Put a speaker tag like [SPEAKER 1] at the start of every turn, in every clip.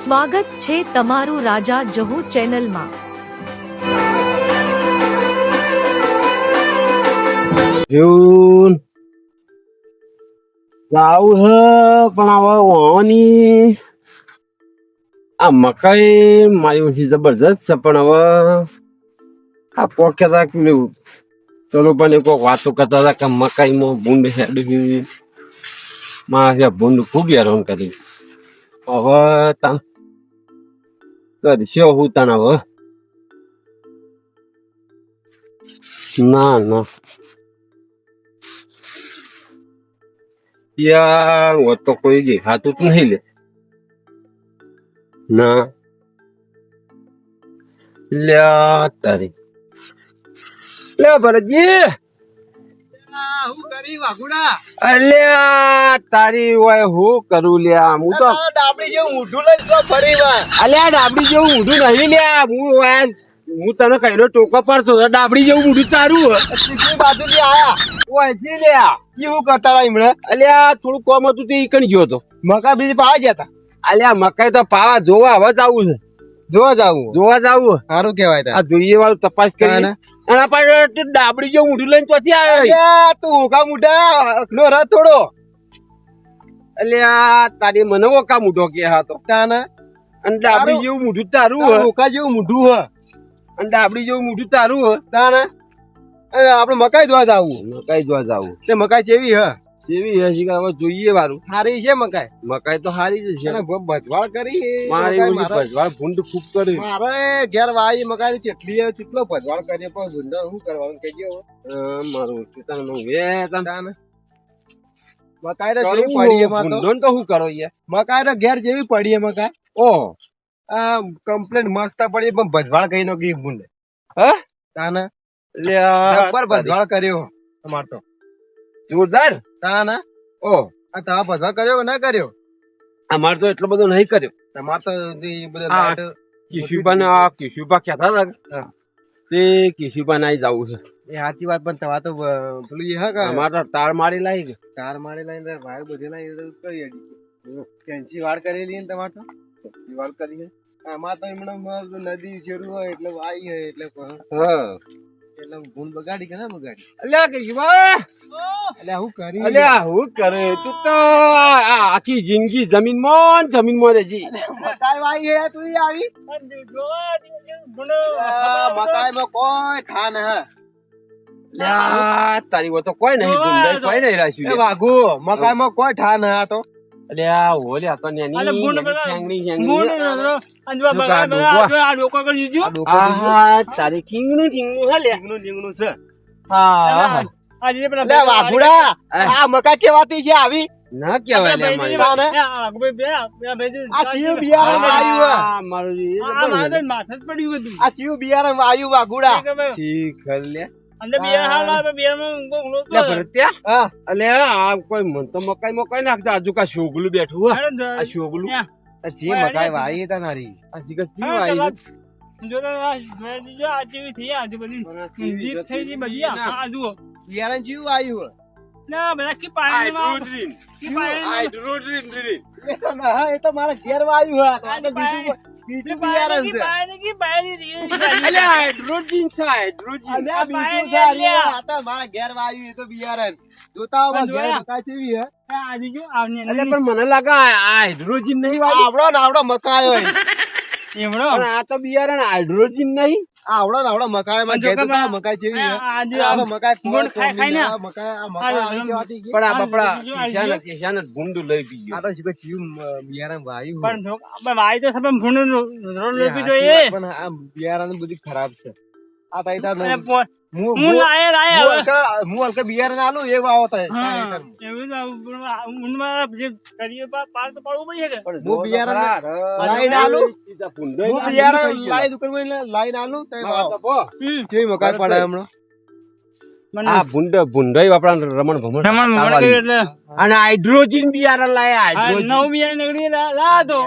[SPEAKER 1] સ્વાગત છે તમારું રાજા જહુ ચેનલમાં.
[SPEAKER 2] એવું. આવું હે, પણ હવે વાવાની આ મકાઈ મારી છે જબરજસ્ત છે, પણ હવે આ પોકે રાખી ચલો પણ કોઈક વાતો કરતા હતા કે મકાઈમાં ભૂંડ હેડી મારે ભૂંડ ખૂબ હેરાન કરી. હવે કરશો હું તને હવે ના ના યાર વો તો કોઈ દેખાતું જ નહીં લે ના લ્યા તારી લે ભરતજી
[SPEAKER 3] હું કરી વાઘુડા?
[SPEAKER 2] અલ્યા તારી હોય હું કરું લ્યા હું તો
[SPEAKER 3] ડાબડી જેવું ઊંધું લઈ તો ફરી વાર.
[SPEAKER 2] અલ્યા ડાબડી જેવું ઊંધું નહીં લ્યા. હું યાર હું તને કહીનો ટોકો પડતો ડાબડી જેવું ઊંધું તારું હે.
[SPEAKER 3] બાજુ થી આયા.
[SPEAKER 2] ઓય જી લ્યા.
[SPEAKER 3] એવું કરતા હતા હમણાં
[SPEAKER 2] અલ્યા થોડું કોમ હતું તે ઈકણ ગયો હતો.
[SPEAKER 3] મકા બીજી પાવા ગયા હતા
[SPEAKER 2] અલ્યા મકાઈ તો પાવા જોવા હવે જ આવું છે.
[SPEAKER 3] જોવા જાવું.
[SPEAKER 2] જોવા જ આવું
[SPEAKER 3] સારું કેવાય
[SPEAKER 2] આ જોઈએ વાળું તપાસ કરી
[SPEAKER 3] હા ને?
[SPEAKER 2] એના પાસે ડાબડી જેવું ઊંધું લઈને ચોથી આવ્યો
[SPEAKER 3] તું ઊંઘા મુઢા? નો રહ થોડો.
[SPEAKER 2] અલ્યા તારી મને ઓકા મૂઢો કે હા તો.
[SPEAKER 3] તાના?
[SPEAKER 2] અને ડાબડી જેવું મૂઢું તારું
[SPEAKER 3] તારું ઓકા જેવું મૂઢું હ.
[SPEAKER 2] અને ડાબડી જેવું મૂઢું તારું હે.
[SPEAKER 3] તાના? આપણે મકાઈ જોવા જાવું.
[SPEAKER 2] મકાઈ જોવા જાવું.
[SPEAKER 3] તે મકાઈ ચેવી હ.
[SPEAKER 2] કેવી હે શીખા હવે જોઈએ વારું
[SPEAKER 3] સારી છે મકાઈ?
[SPEAKER 2] મકાઈ તો હારી છે.
[SPEAKER 3] અને બ- કરી
[SPEAKER 2] મારી ભજવાળ ભૂંડ ખૂબ કરી.
[SPEAKER 3] મારે ઘેર વાઈ મકાઈ ચેટલી હે, ચેટલો ભજવાળ કરીએ પણ ભૂંડ શું કરવાનું કહેજો.
[SPEAKER 2] મારું ચિતાનું નું વે તને
[SPEAKER 3] મકાઈ તો જેવી પડી એમાં તો.
[SPEAKER 2] ભૂંડોને તો શું કરો યાર
[SPEAKER 3] મકાઈ તો ઘેર જેવી પડી એ મકાઈ.
[SPEAKER 2] ઓહો.
[SPEAKER 3] આ કમ્પ્લેન મસ્ત પડી પણ ભજવાળ કઈ નો ગઈ ભૂંડે.
[SPEAKER 2] હા?
[SPEAKER 3] તાને.
[SPEAKER 2] લ્યા
[SPEAKER 3] જબ્બર ભજવાળ કર્યો તમાર તા ના
[SPEAKER 2] ઓ.
[SPEAKER 3] આ તા ભજવાળ કર્યો કે ના કર્યો?
[SPEAKER 2] અમાર તો એટલો બધો નહીં કર્યો.
[SPEAKER 3] તમાર તો બધો
[SPEAKER 2] હા. આ કિશુબા કહેતા હતા તે કિશુબા ના જવું છે.
[SPEAKER 3] એ સાચી વાત પણ તમાર તો પેલું એ હા કે?
[SPEAKER 2] અમાર તો તાર મારી લાવી
[SPEAKER 3] તાર મારી લાઈને વાયર બધી લાઈ કરી અડી કેન્સી વાળ કરેલી ને તમાર તો?
[SPEAKER 2] વાળ કરી છે?
[SPEAKER 3] આમાં તો મસ્ત નદી શરૂ હોય એટલે વાઈ હોય એટલે
[SPEAKER 2] હા.
[SPEAKER 3] એટલે ભૂલ બગાડી કે ના બગાડી?
[SPEAKER 2] અલ્યા કિશુબા
[SPEAKER 3] એટલે હું કરી?
[SPEAKER 2] અલ્યા હું કરે? તું તો આખી જિંદગી જમીનમાં જમીનમાં રહેજી.
[SPEAKER 3] મકાઈ વાઈ હે તું આવી? આ મકાઈમાં કોઈ ઠાન હે.
[SPEAKER 2] તારી તો કોઈ નહીં કોઈ નહીં રાખ્યું
[SPEAKER 3] વાઘુ મકાઈમાં કોઈ ઠાન હે તો.
[SPEAKER 2] તો નેની.
[SPEAKER 4] આ
[SPEAKER 2] તારી હલે
[SPEAKER 3] છે
[SPEAKER 2] હા.
[SPEAKER 3] એટલે વાઘુડા આ મકાઈ કેવાતી છે આવી.
[SPEAKER 2] ના કેવાય લે મારી.
[SPEAKER 4] આ
[SPEAKER 3] ચીયું બિયારણ વાયુ
[SPEAKER 2] આ મારું
[SPEAKER 4] આ મારે
[SPEAKER 2] જબર
[SPEAKER 4] તો માથે જ પડ્યું હતું
[SPEAKER 3] આ ચીયું બિયારણ વાયું વાઘુડા.
[SPEAKER 2] ઠીક લે.
[SPEAKER 4] અંદર બિયારણ હાલ આવે, બિયારણમાં કોક લોકો
[SPEAKER 2] લે ભરત્યા.
[SPEAKER 3] હા.
[SPEAKER 2] અલે આ કોઈ મન તો મકાઈ મકાઈ નાખતા આજુ કા શોગલું બેઠું હે. આ શોગલું.
[SPEAKER 3] જે મકાઈ વાઈ તારી
[SPEAKER 2] આ જીગર
[SPEAKER 4] હા,
[SPEAKER 2] કેવું
[SPEAKER 4] જો તો આ દીજો, આ જેવી થઈ આ બધી ઊંધી થઈ ગઈ બધી આ જુઓ.
[SPEAKER 3] બિયારણ ચીયું વાયું
[SPEAKER 4] ના બધા કી પાણીમાં
[SPEAKER 2] હાઇડ્રોજન
[SPEAKER 4] કી પાણીમાં
[SPEAKER 2] હાઇડ્રોજન
[SPEAKER 3] એ તો ના એ તો મારા ઘેર વાયું હે તો બીજું બીજું બિયારણ છે.
[SPEAKER 4] પાણી કી પાણી રી-
[SPEAKER 2] અલે હાઇડ્રોજન છે હાઇડ્રોજન.
[SPEAKER 3] આ બીજું છે અરે આ તો મારા ઘેર વાયું એ તો બિયારણ. જોતા આવો ઘેર. ચેવી હે
[SPEAKER 4] આ
[SPEAKER 2] પણ મને લાગે આ હાઇડ્રોજન નહીં
[SPEAKER 3] આવડો ને આવડો મકાઈ હોય.
[SPEAKER 4] એમણો.
[SPEAKER 2] આ તો બિયારણ હાઇડ્રોજન નહીં.
[SPEAKER 3] આવડો ને આવડો મકાઈ માં
[SPEAKER 4] જો આ-
[SPEAKER 3] તો મકાઈ
[SPEAKER 4] ગુણ ખાઈ ખાઈને.
[SPEAKER 3] આ મકાઈ આ મકાઈ આવી
[SPEAKER 2] પણ આ
[SPEAKER 4] આ
[SPEAKER 2] બપડા
[SPEAKER 4] જો
[SPEAKER 2] કિશાન કિશાન ભૂંડું લઈ પી
[SPEAKER 3] આ તો શીખો ચીયું બિયારણ વાયું
[SPEAKER 4] પણ તો ભૂંડું
[SPEAKER 3] એ આ બિયારણ બધી ખરાબ છે. આ તો ઈતા
[SPEAKER 4] અને
[SPEAKER 3] નો-
[SPEAKER 4] પો-
[SPEAKER 3] હું
[SPEAKER 4] હું લાયે લાયે હવે.
[SPEAKER 3] હલકા- હું હલકા બિયારણ આલું એ વાવો તો
[SPEAKER 4] એવું તો જે કરીએ પાર તો પાડવું પડે કે?
[SPEAKER 2] પણ
[SPEAKER 3] હું
[SPEAKER 2] જો
[SPEAKER 3] બિયારણ
[SPEAKER 2] તો ખરા,
[SPEAKER 3] લાઈને આલું? હું આલું તો પડે હમણાં.
[SPEAKER 2] આ ભૂંડ રમણ ભમણ.
[SPEAKER 4] રમણ ભમણ એટલે.
[SPEAKER 2] અને હાઇડ્રોજન બિયારણ લાયા હાઇડ્રોજન.
[SPEAKER 4] નવું બિયારણ નીકળી લા- તો.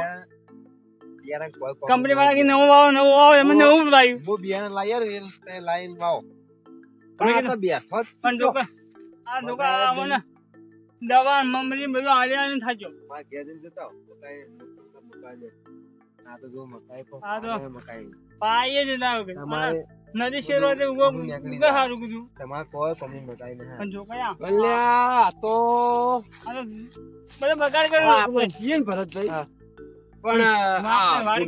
[SPEAKER 4] કંપની વાળા કે નવું વાવો નવું વાવો એમાં નવું લાવ્યું
[SPEAKER 3] હું બિયારણ તે લાઈન વાવો.
[SPEAKER 2] પણ આ તો બેઠો જ
[SPEAKER 4] પણ દુકાન આ દુકાન આ મને દવા મમરી બધું હાલ્યા ને થાક્યો
[SPEAKER 3] મારા ઘેર જઈને જતા મકાઈ- મકાઈ- આ તો જો મકાઈ
[SPEAKER 4] તો
[SPEAKER 3] મકાઈ.
[SPEAKER 4] પાયે જ ના
[SPEAKER 3] તમારે
[SPEAKER 4] નદી શેરો તે ઉગો
[SPEAKER 3] નીકળી
[SPEAKER 4] સારું કીધું.
[SPEAKER 3] તમારે કોઈ કમી મકાઈ નહીં
[SPEAKER 4] પણ જો કયા
[SPEAKER 2] અલ્યા તો
[SPEAKER 4] આ બગાડ
[SPEAKER 2] આ આપણે
[SPEAKER 4] કર્યો
[SPEAKER 2] ભરતભાઈ. પણ વાળી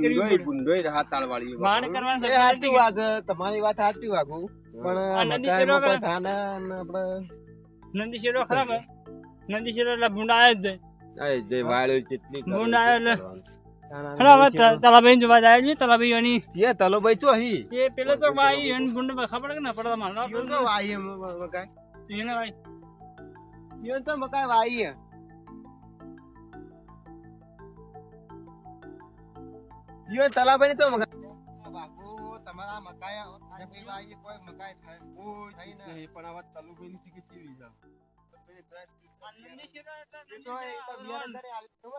[SPEAKER 3] સાચી વાત તમારી વાત સાચી વાગુ પણ
[SPEAKER 4] નદી નદી શેરો ખરાબ. શેરો એટલે ભૂંડા આવે જ જાય
[SPEAKER 2] એ કેટલી કરે
[SPEAKER 4] ગુંડ એટલે.
[SPEAKER 3] નદી.
[SPEAKER 4] તલાભાઈ જોવા જાય છે તલાભાઈ એની.
[SPEAKER 3] જે તલો ભાઈ ચો હી
[SPEAKER 4] એ પેલો તો ભાઈ એને ભૂંડ ખબર કે ના પડે મારે
[SPEAKER 3] યો તો વાઈ એમ મકાઈ.
[SPEAKER 4] એને ભાઈ.
[SPEAKER 3] યો તો મકાઈ વાઈ યો તલાભાઈ તો મકાઈ બાપુ તમારા અને વાઈ કોઈ મકાઈ થાય કોઈ થઈ ના
[SPEAKER 2] પણ આવા
[SPEAKER 3] તો તો તો.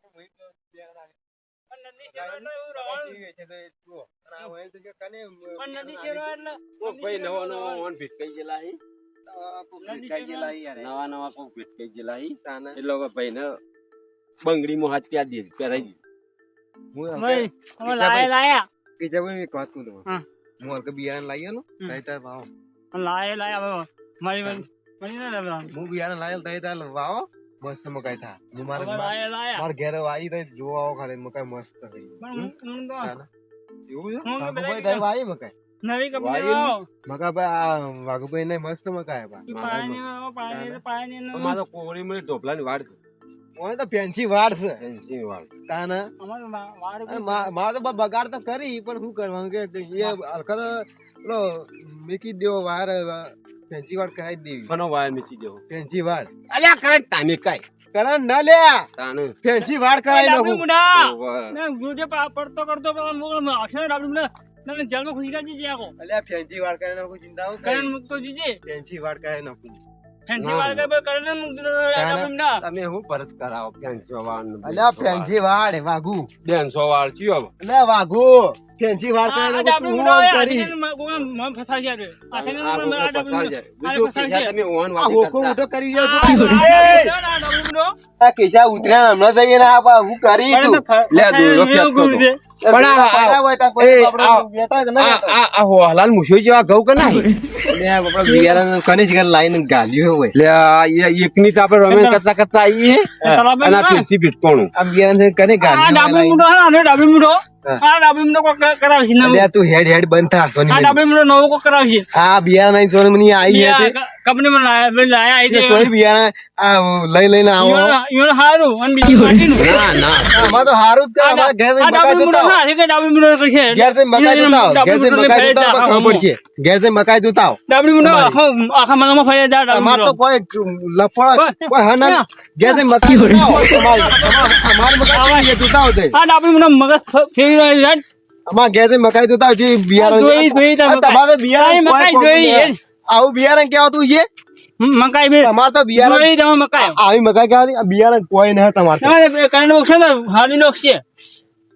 [SPEAKER 3] એ ભાઈ તો બિયારણ આલી.
[SPEAKER 4] પણ નદી શેરો એટલે એવું રહેવાનું.
[SPEAKER 3] જીવે છે તો એ જુઓ. અને આ હોય તો કે કને
[SPEAKER 4] પણ નદી શેરો એટલે
[SPEAKER 2] કોક ભાઈ નવો નવો ઓન ભીટકાઈ ગયેલા ભાઈને બંગડીમાં હાથ પ્યાર દે પહેરાઈ.
[SPEAKER 3] હું
[SPEAKER 4] લાયા લાયા
[SPEAKER 3] કે જબ એક વાત કહું તમને.
[SPEAKER 4] હા.
[SPEAKER 3] હલકે બિયારણ લાવી આલું,
[SPEAKER 4] હમ.
[SPEAKER 3] તઈ તાર વાવો.
[SPEAKER 4] લાયા લાયા હવે મારી મારી ના લેવાનું
[SPEAKER 3] હું બિયારણ લાવી આલું, તઈ તાર વાવો, મસ્ત મકાઈ થાય. હું મારે મારા ઘેરે વાવી તઈ જોવા આવો ખાલી મકાઈ મસ્ત થઈ.
[SPEAKER 4] પણ હું હું તો
[SPEAKER 3] તાને.
[SPEAKER 2] એવું છે?
[SPEAKER 4] હું તો
[SPEAKER 3] વાઘુભાઈ
[SPEAKER 4] પેલા
[SPEAKER 3] તઈ વાવી મકાઈ.
[SPEAKER 4] નવી કંપની લાવો
[SPEAKER 3] મકાભાઈ આ વાઘુભાઈ ને મસ્ત મકાઈ
[SPEAKER 4] પાણી પાણી પાણી નો
[SPEAKER 2] અમારે તો કોળી વાડ છે
[SPEAKER 3] ઓય તો ફેન્સી વાડ છે
[SPEAKER 2] ફેન્સીની વાડ.
[SPEAKER 3] તાને
[SPEAKER 4] અમારે વા- વાર
[SPEAKER 3] અને મા- મારે તો બગાડ તો કરી પણ શું કરવાનું કે એ હલકા તો પેલો મેકી દેવો વાર ફેન્સી વાડ કરાવી દેવી
[SPEAKER 2] કોનો વાર મીચી દેવો.
[SPEAKER 3] ફેન્સી વાડ
[SPEAKER 2] અલ્યા કરે ટાઈમે કઈ
[SPEAKER 3] કરણ ના લે
[SPEAKER 2] તાને.
[SPEAKER 3] ફેન્સી વાળ કરાવી નાખું.
[SPEAKER 4] ગુજે પા- પડતો કરતો ને. જેલમાં આખો.
[SPEAKER 3] અલ્યા ફેન્સી વાળ કરાવી નાખું ચિંતા
[SPEAKER 4] કરણ
[SPEAKER 3] કરી
[SPEAKER 4] મૂકતો જીજે.
[SPEAKER 3] ફેન્સી વાડ કરાવી નાખું
[SPEAKER 4] ફેન્સી વાળ
[SPEAKER 2] ના.
[SPEAKER 4] કરે પણ કરણ મૂકી દીધો ડાબલી મુઢા.
[SPEAKER 2] તમે શું પરત કરાવો ફેન્સી વાળ
[SPEAKER 3] અલ્યા
[SPEAKER 2] બેનસો વાળ.
[SPEAKER 3] ફેન્સી વાડ
[SPEAKER 2] વાળ ચિયો
[SPEAKER 3] અલ્યા વાઘુ ફેન્સી વાડ
[SPEAKER 4] આ- આ
[SPEAKER 3] કરાવી
[SPEAKER 4] ડાબલી
[SPEAKER 3] નાખું
[SPEAKER 4] મુઢા
[SPEAKER 3] હું કરી
[SPEAKER 4] થઈને મ- કોણ મ- ફસાઈ જાય રે. આ થઈને
[SPEAKER 2] આ
[SPEAKER 4] મ- આ
[SPEAKER 2] લોકો
[SPEAKER 4] ડાબલી
[SPEAKER 2] પસાર
[SPEAKER 4] મુઢા.
[SPEAKER 2] જાય.
[SPEAKER 4] આ
[SPEAKER 2] બીજું
[SPEAKER 4] પસાર
[SPEAKER 2] પૈસા
[SPEAKER 4] જાય.
[SPEAKER 2] તમે ઓન
[SPEAKER 3] આ હોકો ઉઠો કરી
[SPEAKER 4] આ- આ-
[SPEAKER 3] તું
[SPEAKER 4] આ- આ ડાબલી મુઢો.
[SPEAKER 3] આ કેસા ઉતર્યા હમણાં જઈએ ને આ હું કરી તું
[SPEAKER 2] લે,
[SPEAKER 4] ફસાઈ
[SPEAKER 2] દૂરો
[SPEAKER 4] એવું
[SPEAKER 2] ખેંચતો
[SPEAKER 4] ગુરુ છે.
[SPEAKER 2] પણ આ- હોલાલ મૂછો જેવા ઘઉં કે ના
[SPEAKER 3] કને જ લાઈન ગાલ્યું હોય.
[SPEAKER 2] એ- એકની તો આપણે રમેણ કરતા કરતા આવીએ અને આ
[SPEAKER 4] માં
[SPEAKER 2] પીરસી ભીટકોણું.
[SPEAKER 3] આ કને ગાલ્યું લાઈને?
[SPEAKER 4] મુઢો હે ને, આ ડાબલી મુઢો કોક કરાવશે નવું.
[SPEAKER 3] તું હેડ હેડ બંધ થા સોની
[SPEAKER 4] આ
[SPEAKER 3] બેન.
[SPEAKER 4] ડાબલી મુઢો કોક કરાવશે.
[SPEAKER 3] આ બિયારણ આઈ સોની મની આઈ હે તે.
[SPEAKER 4] કંપનીમાં લાયા લાયા આઈ
[SPEAKER 3] તે
[SPEAKER 4] તે.
[SPEAKER 3] ચોરી બિયારણ આ લઈ લઈને આવો
[SPEAKER 4] ઈવોને- ઈવોને હારું અને બીજું માટીનું.
[SPEAKER 2] ના ના
[SPEAKER 3] આમાં તો હારું જ કરે અમારા ઘેર જઈને જોતા
[SPEAKER 4] ના છે કે ડાબલી મુઢો કરશે.
[SPEAKER 3] ઘેર જઈને મકાઈ જોતા ઘેર જઈને
[SPEAKER 4] મુઢોને
[SPEAKER 3] જોતા ખબર પડશે ઘેર જઈને મકાઈ જોતા આવો.
[SPEAKER 4] ડાબલી આખો- આખા મગામાં ફરી જાય ડાબલી
[SPEAKER 3] અમાર તો કોઈ લફડ કોઈ હનન ઘેર જઈને મકાઈ જોતા આવો. તમારે- તમારે- અમારે મકાઈ જોઈએ જોતા
[SPEAKER 4] આ ડાબલી મુઢો મગજ ફેરવી રહ્યો છે.
[SPEAKER 3] અમાર ઘેર જઈને મકાઈ જોતા આવો. જે બિયારણ
[SPEAKER 4] જોઈ- જોઈ તમે
[SPEAKER 3] આ તમારે તો બિયારણ
[SPEAKER 4] આ મકાઈ
[SPEAKER 3] કોઈ
[SPEAKER 4] જોઈ
[SPEAKER 3] કોમ નહીં. આવું બિયારણ કેવાતું છે?
[SPEAKER 4] હમ, મકાઈ બે.
[SPEAKER 3] તમારે તો બિયારણ
[SPEAKER 4] જોઈ તમે મકાઈ.
[SPEAKER 3] આવી મકાઈ કેવાતી આ બિયારણ કોઈ નહીં તમારે તો.
[SPEAKER 4] તમારે કરંટ બોક્સ છે ને? હાલી લોક છે.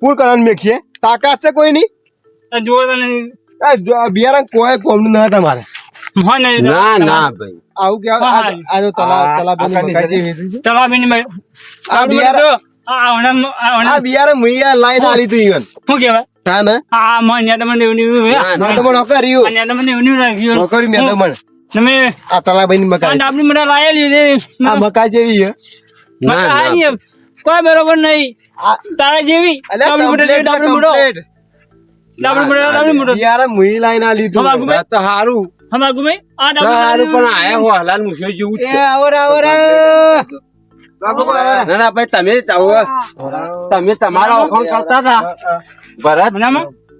[SPEAKER 3] પૂર કરવાનું મેક છે. તાકાત છે કોઈ નહીં
[SPEAKER 4] આ જોડતા નહીં.
[SPEAKER 3] આ જો આ બિયારણ કોઈ કોમનું ના તમારે?
[SPEAKER 4] હોય નહીં
[SPEAKER 2] ના ના ભાઈ.
[SPEAKER 3] આવું કે આ
[SPEAKER 4] હા.
[SPEAKER 3] આ જો તલા
[SPEAKER 2] આ-
[SPEAKER 3] તલા બેની
[SPEAKER 2] આ
[SPEAKER 3] મકાઈ જેવી છે.
[SPEAKER 4] તલાબીની મેં
[SPEAKER 3] આ બિયારણ
[SPEAKER 4] આ
[SPEAKER 3] બિયારણ લાઈન આલી તું ઈવન.
[SPEAKER 4] શું કેવા
[SPEAKER 3] તા ને?
[SPEAKER 4] આ એવું નહીં
[SPEAKER 2] ના,
[SPEAKER 3] ના તો મને કર્યું
[SPEAKER 4] આ ન્યા તમને એવું નહીં રાખ્યું.
[SPEAKER 3] નોકરી મેં તો મને
[SPEAKER 4] તમે
[SPEAKER 3] આ તલાબાઈની
[SPEAKER 4] આ
[SPEAKER 3] મકાઈ
[SPEAKER 4] ડાબલી મને લાયેલી છે.
[SPEAKER 3] આ મકાઈ જેવી છે.
[SPEAKER 2] ના, ના.
[SPEAKER 4] મકાઈ એમ. કોઈ બરોબર નહીં. તારા જેવી.
[SPEAKER 3] મુઈ લાઈન આલી તું.
[SPEAKER 4] તમાકુ
[SPEAKER 2] તો હારું.
[SPEAKER 4] આ
[SPEAKER 2] સારું પણ આયા હોલાલ મૂછો જેવું છે.
[SPEAKER 3] આવર
[SPEAKER 2] ના ના ભાઈ તમે તમે તમારા વખાણ કરતા હતા. ભરત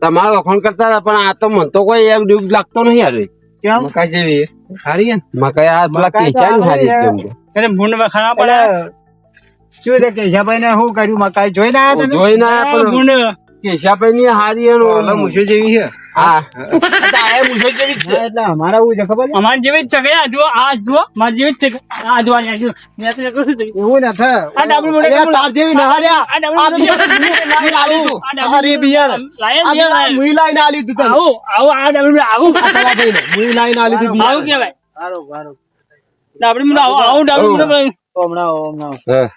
[SPEAKER 2] તમારા વખાણ કરતા હતા પણ આ તો મને તો કોઈ એમ ડૂબ લાગતો નહીં અરે
[SPEAKER 3] મકાઈ જેવી. હારી ને?
[SPEAKER 2] મકાઈ આ પેલા
[SPEAKER 3] મકાઈ
[SPEAKER 2] કેચા ની હારી તો.
[SPEAKER 4] એટલે ભૂંડમાં ખાના પડે.
[SPEAKER 3] શું રે કેશાભાઈ ને શું કર્યું? મકાઈ જોઈને આયા તમે?
[SPEAKER 2] જોઈને પણ
[SPEAKER 4] ભૂંડ.
[SPEAKER 2] કેશાભાઈ ની હારી એનો
[SPEAKER 3] જેવી છે.
[SPEAKER 2] હા છે
[SPEAKER 3] એટલે અમારા એવું છે ખબર
[SPEAKER 4] અમાર જેવી જ છે આ જુઓ, આ જુઓ, મારી જેવી જ છે આ જુઓ, આ જુઓ. મેં તો શું થયું?
[SPEAKER 3] એવું નથી
[SPEAKER 4] આ ડાબલી મોઢે
[SPEAKER 3] તાર જેવી ના હાર્યા.
[SPEAKER 4] આ ડાબલી
[SPEAKER 3] મુઈ આલી તું.
[SPEAKER 4] આ ડાબલી
[SPEAKER 3] આ રે બિયારણ.
[SPEAKER 4] લાયે
[SPEAKER 3] આ
[SPEAKER 4] બિયારણ
[SPEAKER 3] બિયારણ મુઈ લાઈને આલી તું.
[SPEAKER 4] આવું, આવું, આ ડાબલી આવું.
[SPEAKER 3] મુઈ લાઈને આલી તું
[SPEAKER 4] આવું
[SPEAKER 3] બિયારણ.
[SPEAKER 4] કહેવાય. ડાબલી મોઢે આવું, આવું ડાબલી મોઢે ભાઈ.
[SPEAKER 2] હા.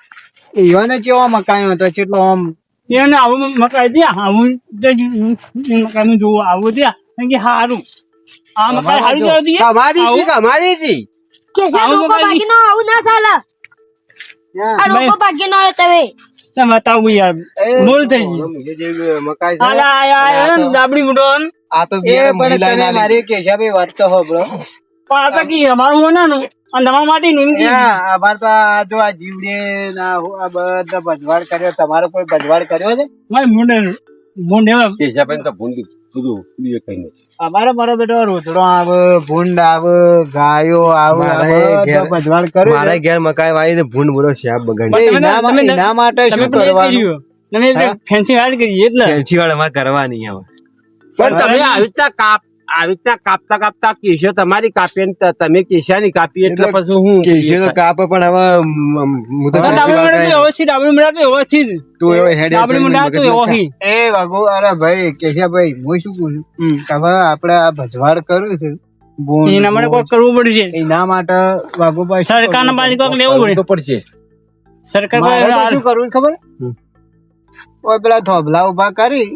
[SPEAKER 3] ઈવાને ચેવો મકાઈ હતો ચેટલો આમ
[SPEAKER 4] એને આવું મકાઈ દે આવું મકાઈ જોવું આવું દે કે હારું. આ મકાઈ હારી જવા દઈએ?
[SPEAKER 2] અમારી હતી અમારી હતી
[SPEAKER 5] કેસે લોકો
[SPEAKER 4] મકાઈ-
[SPEAKER 5] આવું ના ચાલે. આ લોકો બાકી તમે.
[SPEAKER 4] તમે બતાવું યાર ભૂલ થઈ ગઈ
[SPEAKER 3] મુજે મકાઈ
[SPEAKER 4] આલા આયા આયા ડાબડી મુઢો
[SPEAKER 3] આ તો
[SPEAKER 6] એ પણ તમે મારી કેશાભાઈ વાત તો
[SPEAKER 4] પણ આ તો કી અમારું હોનાનું અને તમારા માટે નહીં કી.
[SPEAKER 6] તો જો આ જીવડે આ બધા ભજવાડ કર્યો. તમારો કોઈ ભજવાડ કર્યો છે?
[SPEAKER 4] મારે મુંડે મુંડે
[SPEAKER 2] કેશાભાઈ તો ભૂંડ બધું બીજું કઈ નહીં
[SPEAKER 6] અમારો મારો બેટો રોતડો આવે ભૂંડ આવે ગાયો આવે ભજવાડ કર્યો
[SPEAKER 3] મારા ઘેર મકાઈ વાવી ભૂંડ બોલો બગાડી.
[SPEAKER 6] એના માટે શું કરવાનું?
[SPEAKER 4] તમે ફેન્સી વાળ કરી એટલે
[SPEAKER 3] ફેન્સી વાળા માં કરવાની હવે
[SPEAKER 2] પણ તમે આવી રીતના કાપ આવી રીતના કાપતા કાપતા કેશો તમારી કાપીએ તમે કેશાની કાપી એટલે પછી હું
[SPEAKER 3] કેશો તો કાપે પણ હવે હું તો
[SPEAKER 4] ડાબડી મુંડા તો તું એવો
[SPEAKER 3] હેડ
[SPEAKER 4] ડાબડી મુંડા તો
[SPEAKER 6] એ વાગુ અરે ભાઈ કેશાભાઈ હું શું કહું છું કે હવે આપણે આ ભજવાડ કર્યું છે
[SPEAKER 4] એના માટે કોઈ. કરવું પડશે.
[SPEAKER 6] એના માટે વાઘુભાઈ શું
[SPEAKER 4] સરકારના પાસે કોઈક લેવું પડે.
[SPEAKER 2] પડશે.
[SPEAKER 4] સરકાર
[SPEAKER 6] શું કરવું ખબર? ઓય પેલા થોભલા ઊભા કરી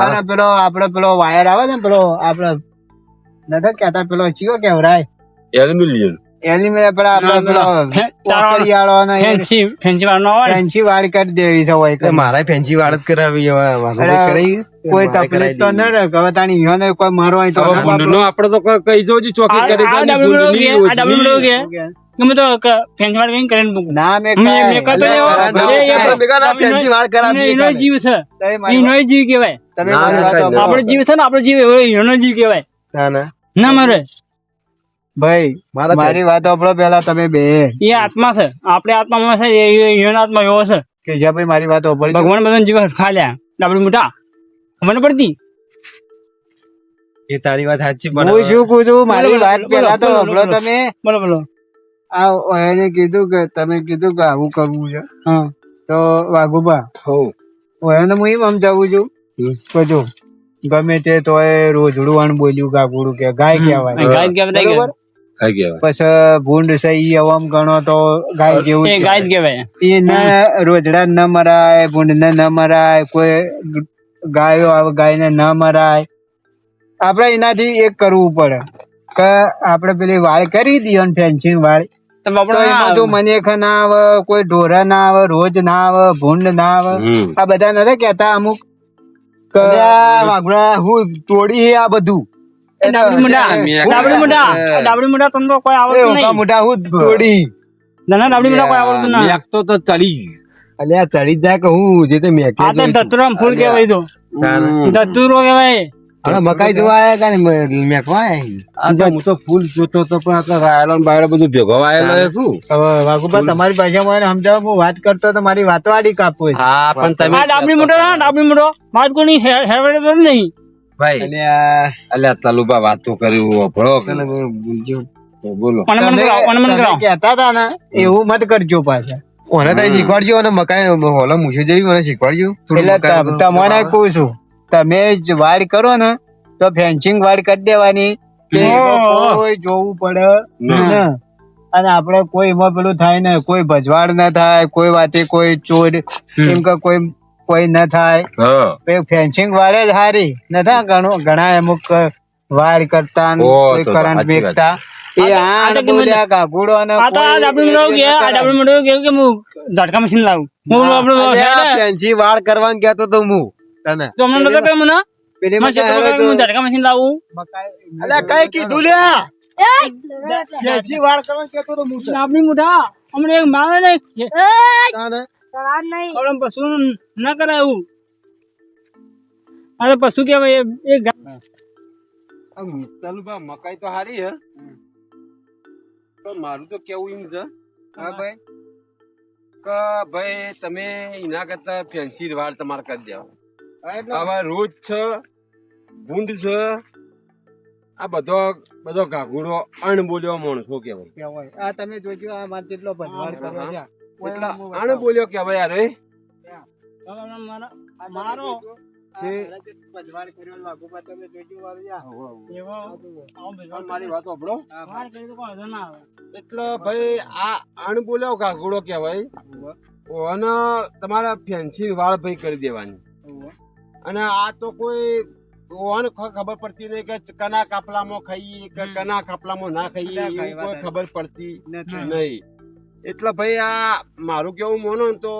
[SPEAKER 6] અને પેલો આપડે પેલો વાયર આવે ને પેલો આપડે નથી કેતા પેલો ચીયો કેવરાય?
[SPEAKER 2] એલ્યુમિનિયમ.
[SPEAKER 6] એલ્યુમિનિયમ પેલા આપડે પેલો
[SPEAKER 4] ના.
[SPEAKER 6] ઓકળિયાળો ને
[SPEAKER 4] ફેન્સી ફેન્સી વાળનો આવે
[SPEAKER 6] ફેન્સી વાળ કરી દેવી છે હોય
[SPEAKER 3] એટલે મારા ફેન્સી વાળ જ કરાવી હવે
[SPEAKER 6] કોઈ તકલીફ તો ન રહે હવે તાણી ઈયોને કોઈ મારો હોય તો ના
[SPEAKER 2] આપણે તો ક- કહી જોજો ચોકી
[SPEAKER 4] આ-
[SPEAKER 2] કરી દો
[SPEAKER 4] કે. કે. ગમે તો ફેન્સ વાળ વેન કરીને મૂકું.
[SPEAKER 6] ના મે
[SPEAKER 4] મેં-. મેં
[SPEAKER 6] કરાવી
[SPEAKER 4] એ- એ-
[SPEAKER 6] દો.
[SPEAKER 3] ના ફેન્સી વાળ કરાવીએ
[SPEAKER 4] એનો જીવ છે. એનો જીવ કહેવાય.
[SPEAKER 6] તમે.
[SPEAKER 4] આપણો જીવ છે ને આપણો જીવ એનો જીવ કહેવાય.
[SPEAKER 3] ના ના.
[SPEAKER 4] ના મારે.
[SPEAKER 6] ભાઈ
[SPEAKER 3] મારા
[SPEAKER 6] મારી વાત આપણો પહેલા તમે બે.
[SPEAKER 4] એ આત્મા છે. આપણે આત્મામાં છે એનો આત્મા એવો છે.
[SPEAKER 6] કે જ્યાં ભાઈ મારી વાત સાંભળી
[SPEAKER 4] ભગવાન બધાને જીવ ખાલ્યા ડાબડી મોટા. મને પડતી?
[SPEAKER 3] એ તારી વાત સાચી
[SPEAKER 6] હું શું કહું છું મારી વાત પહેલા તો
[SPEAKER 4] હમણાં
[SPEAKER 6] તમે.
[SPEAKER 4] બોલો બોલો.
[SPEAKER 6] આ એને કીધું કે તમે કીધું કે આવું કરવું છે.
[SPEAKER 4] હા.
[SPEAKER 6] તો વાઘુબા
[SPEAKER 2] હો.
[SPEAKER 6] એને હું એમ સમજાવું છું? કે જો ગમે તે તો એ રોજડું અણ બોલ્યું ગાગુડું કે ગાય કહેવાય.
[SPEAKER 4] ગાય કહેવાય
[SPEAKER 6] બરોબર? પછી ભૂંડ છે ઈ અવમ ગણો તો ગાય જેવું
[SPEAKER 4] એ ગાય કહેવાય.
[SPEAKER 6] એ ના રોજડા ન મરાય ભૂંડ ને ન મરાય કોઈ ગાયો આવે ગાય ને ન મરાય. આપણે એનાથી એક કરવું પડે. કે આપણે પેલી વાળ કરી દઈએ ને ફેન્સિંગ વાળ. જો મનેખ ના આવે કોઈ ઢોરા ના આવે રોજ ના આવે ભૂંડ ના આવે આ બધા નથી કેતા અમુક?
[SPEAKER 3] હું તોડી બધું.
[SPEAKER 2] મેં- ચડી.
[SPEAKER 3] અલ્યા ચડી જ જાય કે હું જે તે મેકે
[SPEAKER 4] આ તો ફૂલ કેવાય તો.
[SPEAKER 2] કેવાય
[SPEAKER 4] ધતુરો
[SPEAKER 3] હવે મકાઈ જોવા આયા કા ને મ- મેકવા આયા.
[SPEAKER 2] આ તો હું તો ફૂલ જોતો તો પણ આ તો ને બાયડો બધું ભેગો આવેલો છે શું?
[SPEAKER 6] હવે વાઘુબા તમારી ભાષામાં મને સમજાવો હું વાત કરતો તો મારી વાતો આડી કાપવું
[SPEAKER 2] હા પણ તમે
[SPEAKER 4] આ ડાબડી મોટો ના ડાબડી મોટો વાત કોની હેર હેર તો નહીં.
[SPEAKER 2] ભાઈ
[SPEAKER 3] અલ્યા,
[SPEAKER 2] અલ્યા તલુબા વાતો કર્યું ભળો
[SPEAKER 3] બોલો
[SPEAKER 4] મને મને મને મને કરાવો
[SPEAKER 6] કહેતા હતા ને એવું મત કરજો પાછા.
[SPEAKER 3] ઓને તો શીખવાડજો અને મકાઈ હોલો મૂછો જેવી મને શીખવાડજો.
[SPEAKER 6] એટલે તમને કહું છું તમે જ વાડ કરો ને તો ફેન્સિંગ વાડ કરી દેવાની. કે કોઈ જોવું પડે
[SPEAKER 2] ને.
[SPEAKER 6] અને આપણે કોઈ એમાં પેલું થાય ને કોઈ ભજવાડ ના થાય કોઈ વાતે કોઈ ચોર એમ કે કોઈ કોઈ ન થાય. ફેન્સિંગ વાળે જ હારી. નથી ઘણું ઘણા અમુક વાડ કરતા કોઈ કરંટ મેકતા એ
[SPEAKER 4] આ
[SPEAKER 6] આણ બોલ્યા કાગુડો ને
[SPEAKER 4] આ તો આપણે ડાબડી કે આ આપણે મોટો કે હું ધડકા મશીન લાવું. હું આપણું
[SPEAKER 3] ફેન્સી વાળ કરવાનું કહેતો તો હું. તને.
[SPEAKER 4] તો અમને નતો કે મને?
[SPEAKER 6] પેલી
[SPEAKER 4] ઝટકા મશીન લાવું.
[SPEAKER 3] કઈ કીધું
[SPEAKER 6] વાળ તો
[SPEAKER 4] અમને એક મારે ને
[SPEAKER 3] તાને.
[SPEAKER 4] પશુ ન કરાય? અરે પશુ કેવાય એ-
[SPEAKER 2] તલુબા મકાઈ તો હારી હે. પણ મારું તો કેવું એમ છે?
[SPEAKER 6] હા ભાઈ?
[SPEAKER 2] કે ભાઈ તમે એના કરતા ફેન્સી વાળ તમારે કરી દેવા. આવા રોજ છે ગુંડ છે આ બધો બધો ગાઘુડો અણબોલ્યો માણસો કેવાય
[SPEAKER 6] કહેવાય. આ તમે જોજો આ મારે જેટલો
[SPEAKER 2] હા,
[SPEAKER 6] કર્યો છે.
[SPEAKER 2] એટલા અણબોલ્યો કેવાય અરે
[SPEAKER 4] મારો
[SPEAKER 2] તમારા ફેન્સી વાળ ભાઈ કરી દેવાની. અને આ તો કોઈ ઓન ખબર પડતી નહીં કે કના કાપલામાં ખાઈએ કે કના કાપલામાં ના ખાઈએ કોઈ ખબર પડતી નહીં. એટલે ભાઈ આ મારું કેવું મોનો તો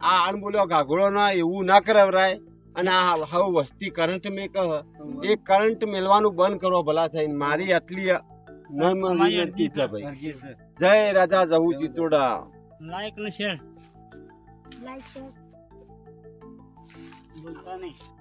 [SPEAKER 2] આ અણબોલ્યો ગાઘોળો ના એવું ના કરાવરાય. અને આ હવે વસ્તી કરંટ મેં કહ એ કરંટ મેળવાનું બંધ કરો ભલા થઈને. મારી આટલી નમ્ર વિનંતી છે ભાઈ. જય રાજા જવું ચિત્તોડા
[SPEAKER 4] લાઈક ને શેર
[SPEAKER 5] લાઈક છે
[SPEAKER 4] બોલતા નહીં